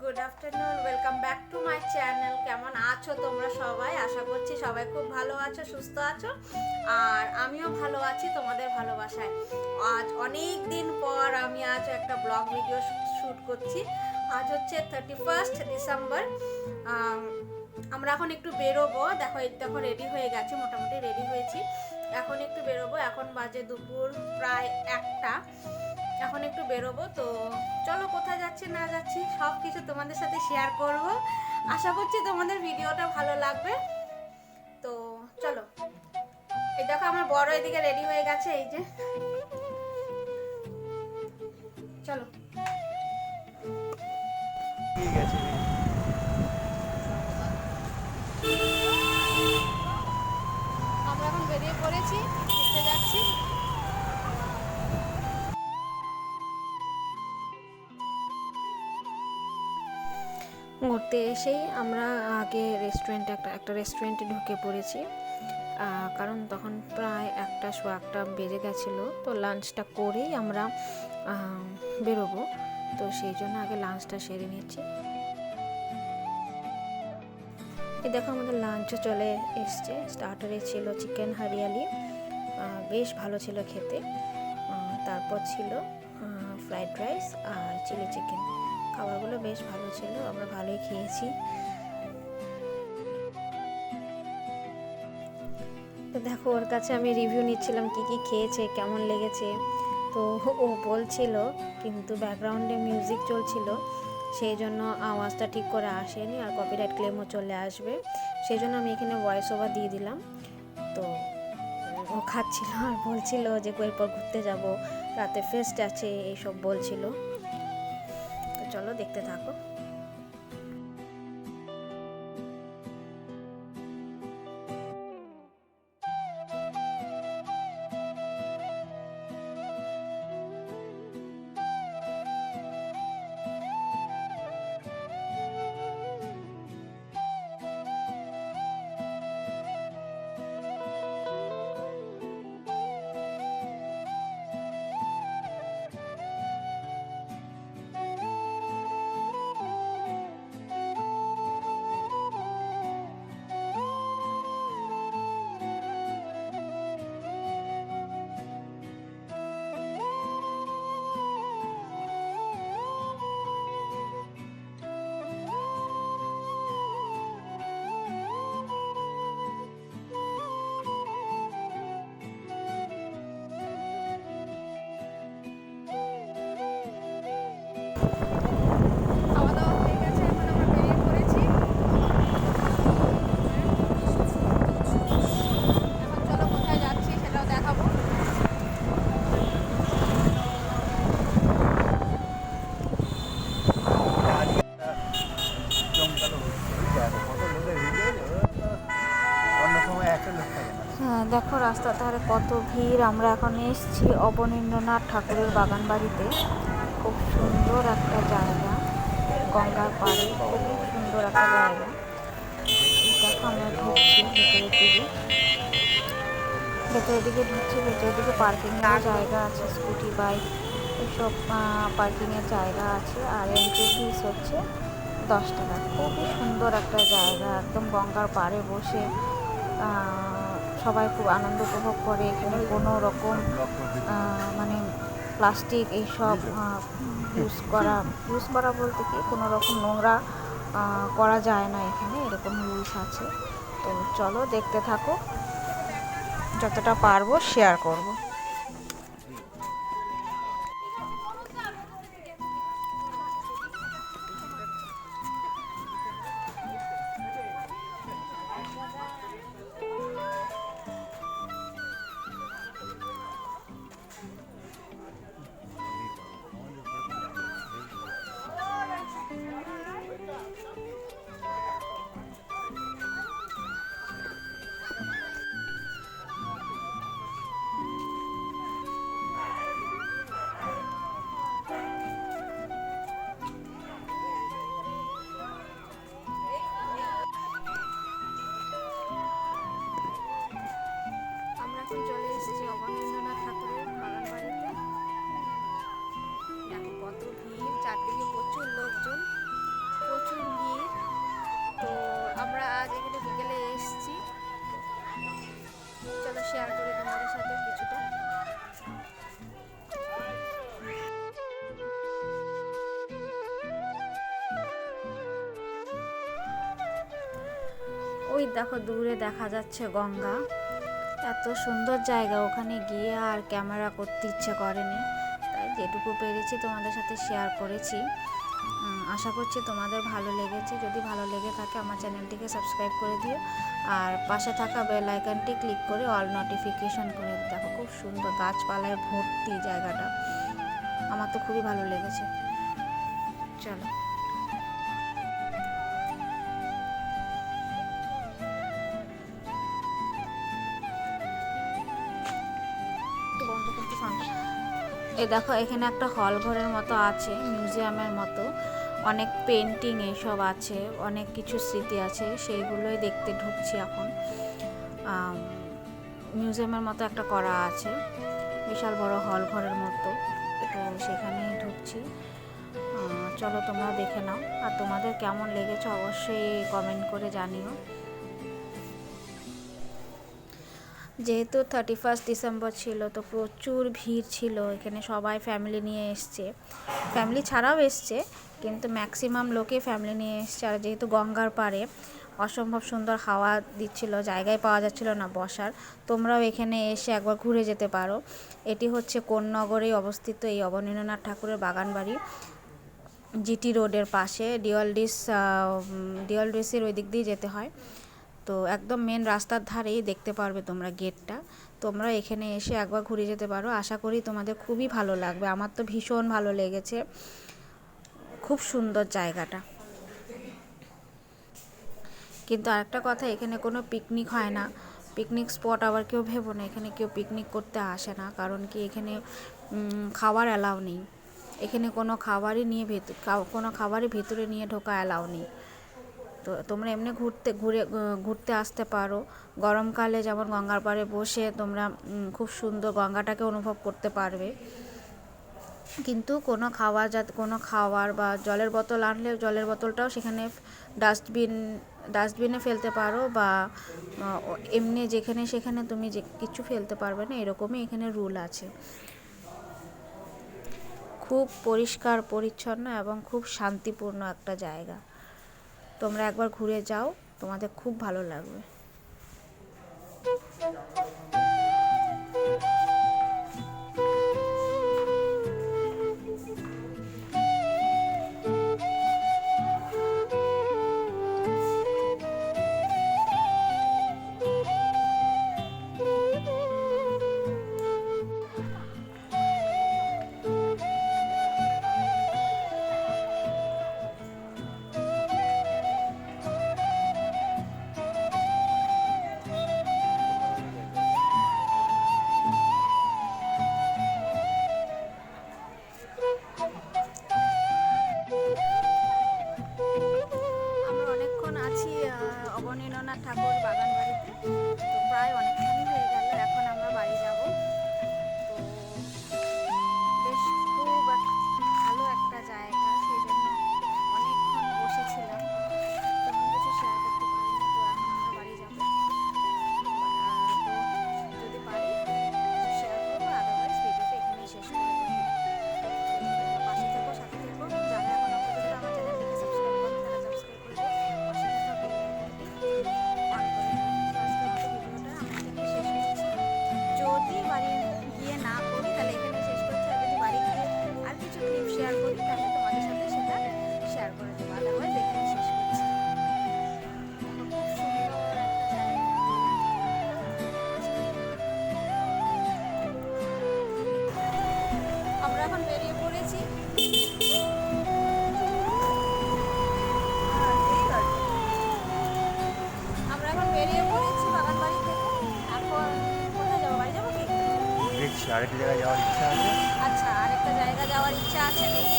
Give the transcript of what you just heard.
Good afternoon welcome back to my channel কেমন আছো তোমরা সবাই? আশা করছি সবাই খুব ভালো আছো, সুস্থ আছো, আর আমিও ভালো আছি তোমাদের ভালোবাসায়। আজ অনেক দিন পর আমি আজ একটা ব্লগ ভিডিও শ্যুট করছি। আজ হচ্ছে থার্টি ফার্স্ট ডিসেম্বর আমরা এখন একটু বেরোবো। দেখো দেখো রেডি হয়ে গেছি, মোটামুটি রেডি হয়েছি। এখন একটু বেরোবো। এখন বাজে দুপুর প্রায় একটা। এখন একটু বেরোবো, তো চলো কোথায় যাচ্ছি না যাচ্ছি সব কিছু তোমাদের সাথে শেয়ার করব। আশা করছি তোমাদের ভিডিওটা ভালো লাগবে। তো চলো। এই দেখো আমার বড় এদিকে রেডি হয়ে গেছে, এই যে। চলো। ঠিক আছে আমরা এখন বেরিয়ে পড়েছি, ঘুরতে যাচ্ছি। ঘুরতে এসেই আমরা আগে রেস্টুরেন্টে একটা একটা রেস্টুরেন্টে ঢুকে পড়েছি। কারণ তখন প্রায় একটা শো একটা বেজে গেছিল, তো লাঞ্চটা করেই আমরা বেরোবো। তো সেই জন্য আগে লাঞ্চটা সেরে নিচ্ছি। এই দেখো আমাদের লাঞ্চও চলে এসছে। স্টার্টারে ছিল চিকেন হারিয়ালি। বেশ ভালো ছিল খেতে। তারপর ছিল ফ্রাইড রাইস আর চিলি চিকেন খাবারগুলো বেশ ভালো ছিল, আমরা ভালোই খেয়েছি। তো দেখো, ওর কাছে আমি রিভিউ নিচ্ছিলাম কি কি খেয়েছে, কেমন লেগেছে। তো ও বলছিল, কিন্তু ব্যাকগ্রাউন্ডে মিউজিক চলছিল, সেই জন্য আওয়াজটা ঠিক করে আসেনি আর কপিরাইট ক্লেমও চলে আসবে। সেই জন্য আমি এখানে ভয়েস ওভার দিয়ে দিলাম। তো ও খাচ্ছিল আর বলছিল যে এরপর ঘুরতে যাব, রাতে ফেস্ট আছে, এইসব বলছিল। চলো দেখতে থাকো। রাস্তার ধারে কত ভিড়? আমরা এখন এসেছি অবনীন্দ্রনাথ ঠাকুরের বাগান বাড়িতে খুব সুন্দর একটা জায়গা। গঙ্গার পাড়ে খুব সুন্দর একটা জায়গা। দেখো আমরা ঢুকছি ভেতরের দিকে। ভেতরের দিকে ঢুকছি, ভেতরের দিকে পার্কিংয়ের জায়গা আছে স্কুটি বাইক এসব পার্কিংয়ের জায়গা আছে। আর এন্ট্রি ফিস হচ্ছে দশ টাকা। খুবই সুন্দর একটা জায়গা। একদম গঙ্গার পাড়ে বসে সবাই খুব আনন্দ উপভোগ করে। এখানে কোনো রকম মানে প্লাস্টিক এইসব ইউজ করা ইউজ করা বলতে কি, কোনো রকম নোংরা করা যায় না এখানে, এরকম রুলস আছে। তো চলো দেখতে থাকো। যতটা পারব শেয়ার করব। ওই দেখো দূরে দেখা যাচ্ছে গঙ্গা। এত সুন্দর জায়গা ওখানে গিয়ে আর ক্যামেরা করতে ইচ্ছে করেনি। তাই যেটুকু পেরেছি তোমাদের সাথে শেয়ার করেছি। আশা করছি তোমাদের ভালো লেগেছে। যদি ভালো লেগে থাকে আমার চ্যানেলটিকে সাবস্ক্রাইব করে দিও। আর পাশে থাকা বেল আইকনটি ক্লিক করে অল নোটিফিকেশন করে দেখো খুব সুন্দর গাছপালায় ভর্তি জায়গাটা। আমার তো খুবই ভালো লেগেছে। চলো। এ দেখো, এখানে একটা হল ঘরের মতো আছে, মিউজিয়ামের মতো। অনেক পেন্টিং এসব আছে, অনেক কিছু স্মৃতি আছে, সেইগুলোই দেখতে ঢুকছি এখন। মিউজিয়ামের মতো একটা করা আছে, বিশাল বড় হল ঘরের মতো। তো সেখানেই ঢুকছি। চলো তোমরা দেখে নাও। আর তোমাদের কেমন লেগেছে অবশ্যই কমেন্ট করে জানিও। যেহেতু থার্টি ফার্স্ট ডিসেম্বর ছিল, তো প্রচুর ভিড় ছিল, এখানে সবাই ফ্যামিলি নিয়ে এসছে। ফ্যামিলি ছাড়াও এসছে, কিন্তু ম্যাক্সিমাম লোকে ফ্যামিলি নিয়ে এসছে, আর যেহেতু গঙ্গার পাড়ে, অসম্ভব সুন্দর হাওয়া দিচ্ছিল, জায়গায় পাওয়া যাচ্ছিল না বসার। তোমরাও এখানে এসে একবার ঘুরে যেতে পারো। এটি হচ্ছে কোন্নগরেই অবস্থিত এই অবনীন্দ্রনাথ ঠাকুরের বাগান বাড়ি জিটি রোডের পাশে ডিওয়ালডিস ডিওয়ালডিসের ওই দিক দিয়ে যেতে হয়। তো একদম মেন রাস্তার ধারেই দেখতে পারবে তোমরা গেটটা তোমরা এখানে এসে একবার ঘুরে যেতে পারো। আশা করি তোমাদের খুবই ভালো লাগবে। আমার তো ভীষণ ভালো লেগেছে। খুব সুন্দর জায়গাটা। কিন্তু আরেকটা কথা, এখানে কোনো পিকনিক হয় না। পিকনিক স্পট আবার কেউ ভেবো না। এখানে কেউ পিকনিক করতে আসে না। কারণ কি, এখানে খাবার অ্যালাউ নেই। এখানে কোনো খাবারই নিয়ে ভেতর কোনো খাবারই ভেতরে নিয়ে ঢোকা অ্যালাউ নেই। তো তোমরা এমনি ঘুরতে, ঘুরে ঘুরতে আসতে পারো। গরমকালে যেমন গঙ্গার পাড়ে বসে তোমরা খুব সুন্দর গঙ্গাটাকে অনুভব করতে পারবে। কিন্তু কোনো খাওয়ার যাতে কোনো খাওয়ার বা জলের বোতল আনলে জলের বোতলটাও সেখানে ডাস্টবিন, ডাস্টবিনে ফেলতে পারো বা এমনি যেখানে সেখানে তুমি যে কিছু ফেলতে পারবে না, এরকমই এখানে রুল আছে। খুব পরিষ্কার, পরিচ্ছন্ন এবং খুব শান্তিপূর্ণ একটা জায়গা। তোমরা একবার ঘুরে যাও তোমাদের খুব ভালো লাগবে। দেখছি আরেকটা জায়গায় যাওয়ার ইচ্ছা আছে? আচ্ছা আরেকটা জায়গা যাওয়ার ইচ্ছা আছে দেখি